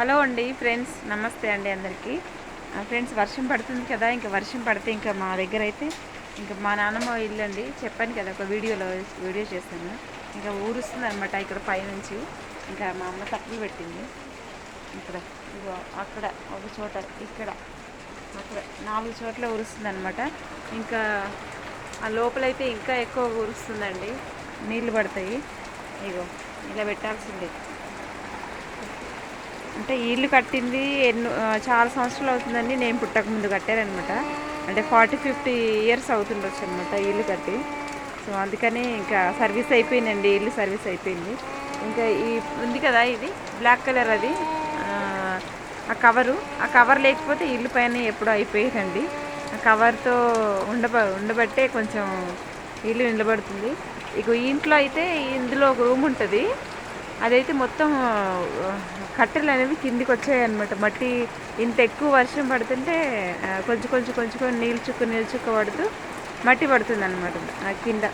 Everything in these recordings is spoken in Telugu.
హలో అండి ఫ్రెండ్స్. నమస్తే అండి అందరికీ. ఫ్రెండ్స్ వర్షం పడుతుంది కదా ఇంకా వర్షం పడితే ఇంకా మా దగ్గర అయితే ఇంకా మా నాన్నమ్మ ఇల్లు అండి. చెప్పాను కదా ఒక వీడియోలో వీడియో చేశాను. ఇంకా ఊరుస్తుంది అనమాట ఇక్కడ పైనుంచి. ఇంకా మా అమ్మ తక్కువ పెట్టింది. ఇక్కడ ఇగో అక్కడ ఒక చోట ఇక్కడ అక్కడ నాలుగు చోట్ల ఉరుస్తుంది అనమాట ఇంకా ఆ లోపలైతే ఇంకా ఎక్కువ ఉరుస్తుందండి నీళ్ళు పడతాయి. ఇగో ఇలా పెట్టాల్సిందే. అంటే ఇల్లు కట్టింది ఎన్నో చాలా సంవత్సరాలు అవుతుందండి. నేను పుట్టక ముందు కట్టారనమాట. అంటే ఫార్టీ ఫిఫ్టీ ఇయర్స్ అవుతుండొచ్చు అనమాట ఇల్లు కట్టి. సో అందుకని ఇంకా సర్వీస్ అయిపోయిందండి ఇల్లు సర్వీస్ అయిపోయింది. ఇంకా ఈ ఉంది కదా ఇది బ్లాక్ కలర్ అది. ఆ, కవరు ఆ కవర్ లేకపోతే ఇల్లు పైన ఎప్పుడో అయిపోయేదండి. ఆ కవర్తో ఉండబ ఉండబట్టే కొంచెం ఇల్లు నిలబడుతుంది. ఇక ఇంట్లో అయితే ఇందులో ఒక రూమ్ ఉంటుంది. అదైతే మొత్తం కట్టెలు అనేవి కిందికి వచ్చాయి అనమాట మట్టి ఇంత ఎక్కువ వర్షం పడుతుంటే కొంచెం కొంచెం కొంచెం కొంచెం నీళ్ళు పడుతూ మట్టి పడుతుంది అనమాట కింద.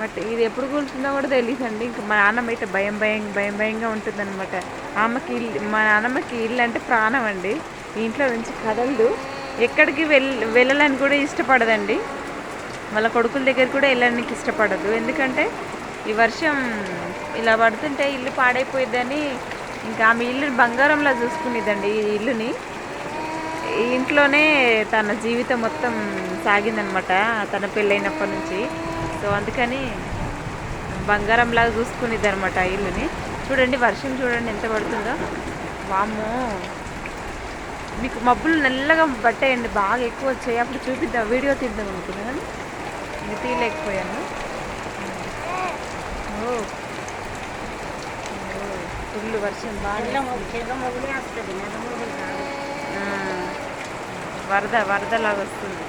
మట్టి ఇది ఎప్పుడు కూల్చుందో కూడా తెలియదండి ఇంకా మా నాన్నమ్మ అయితే భయం భయం భయం భయంగా ఉంటుంది అనమాట ఆమెకి ఇల్లు మా నాన్నమ్మకి ఇల్లు అంటే ప్రాణం అండి. ఇంట్లో నుంచి కదలదు. ఎక్కడికి వెళ్ వెళ్ళాలని కూడా ఇష్టపడదండి. వాళ్ళ కొడుకుల దగ్గర కూడా వెళ్ళడానికి ఇష్టపడదు. ఎందుకంటే ఈ వర్షం ఇలా పడుతుంటే ఇల్లు పాడైపోయిద్దని ఇంకా ఆమె ఇల్లుని బంగారంలా చూసుకునేదండి ఈ ఇల్లుని. ఈ ఇంట్లోనే తన జీవితం మొత్తం సాగిందనమాట తన పెళ్ళైనప్పటి నుంచి. సో అందుకని బంగారంలాగా చూసుకునేది అనమాట ఇల్లుని. చూడండి వర్షం చూడండి ఎంత పడుతుందో. వామ్మో! మీకు మబ్బులు నల్లగా పట్టాయండి బాగా ఎక్కువ వచ్చాయి. అప్పుడు చూపిద్దాం వీడియో తీద్దాం అనుకున్నాను ఇంక తీయలేకపోయాను. ఫుల్ వర్షం బాగా వరద వరదలాగా వస్తుంది.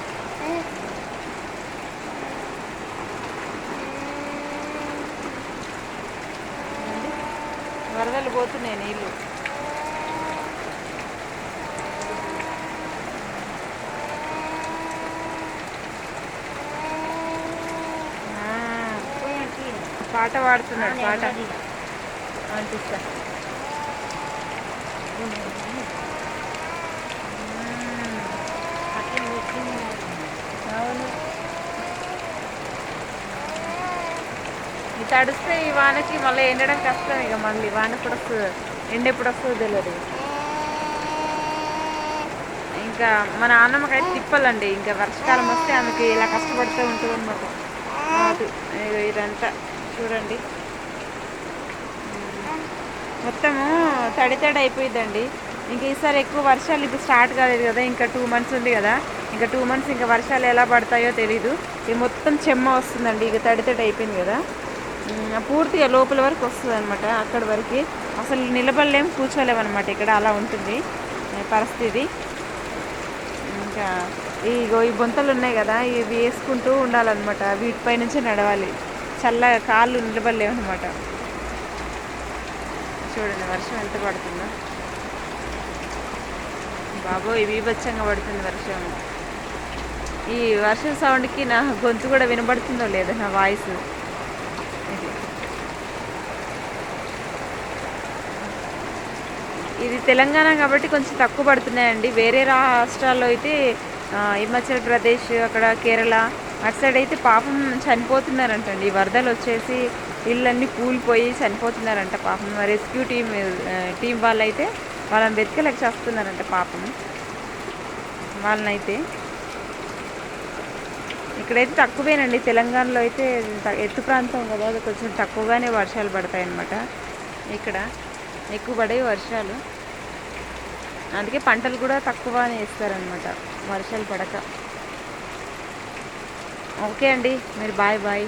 వరదలు పోతున్నాయి నీళ్ళు. ఆ, పాట పాడుతున్నాడు పాట. అనిపిస్తా అవును తడిస్తే ఈ వానకి మళ్ళీ ఎండడం కష్టం ఇక మళ్ళీ వాన కూడా వస్తుంది ఎండ ఎప్పుడు వస్తుందో తెలియదు. ఇంకా మన నాన్నమ్మకైతే తిప్పాలండి. ఇంకా వర్షకాలం వస్తే ఆమెకి ఇలా కష్టపడుతూ ఉంటుంది అనమాట ఇదంతా చూడండి. మొత్తము తడి తడి అయిపోయిందండి ఇంక ఈసారి ఎక్కువ వర్షాలు ఇప్పుడు స్టార్ట్ కాలేదు కదా ఇంకా టూ మంత్స్ ఉంది కదా ఇంకా టూ మంత్స్ ఇంకా వర్షాలు ఎలా పడతాయో తెలీదు. ఇది మొత్తం చెమ్మ వస్తుందండి ఇక తడి తడి అయిపోయింది కదా. పూర్తిగా లోపల వరకు వస్తుంది అనమాట అక్కడి వరకు. అసలు నిలబడలేం కూర్చోలేము అనమాట ఇక్కడ అలా ఉంటుంది పరిస్థితి. ఇంకా ఇగో ఈ బొంతలు ఉన్నాయి కదా ఇవి వేసుకుంటూ ఉండాలన్నమాట వీటిపై నుంచి నడవాలి. చల్ల కాళ్ళు నిలబడలేవు అనమాట చూడండి వర్షం ఎంత పడుతుందో. బాబో ఇవి బీభత్సంగా పడుతుంది వర్షం. ఈ వర్షం సౌండ్కి నా గొంతు కూడా వినబడుతుందో లేదో నా వాయిస్ ఇది తెలంగాణ కాబట్టి కొంచెం తక్కువ పడుతున్నాయండి. వేరే రాష్ట్రాల్లో అయితే హిమాచల్ ప్రదేశ్ అక్కడ కేరళ అటు సైడ్ అయితే పాపం చనిపోతున్నారంటండి. వరదలు వచ్చేసి ఇళ్ళన్నీ కూలిపోయి చనిపోతున్నారంట పాపం. రెస్క్యూ టీం టీం వాళ్ళైతే వాళ్ళని వెతకలేక చేస్తున్నారంట పాపం. వాళ్ళనైతే ఇక్కడైతే తక్కువేనండి. తెలంగాణలో అయితే త- ఎత్తు ప్రాంతం కదా అది కొంచెం తక్కువగానే వర్షాలు పడతాయి అన్నమాట ఇక్కడ ఎక్కువ పడే వర్షాలు. అందుకే పంటలు కూడా తక్కువనే వేస్తారనమాట వర్షాలు పడక. ఓకే అండి మీరు బాయ్ బాయ్.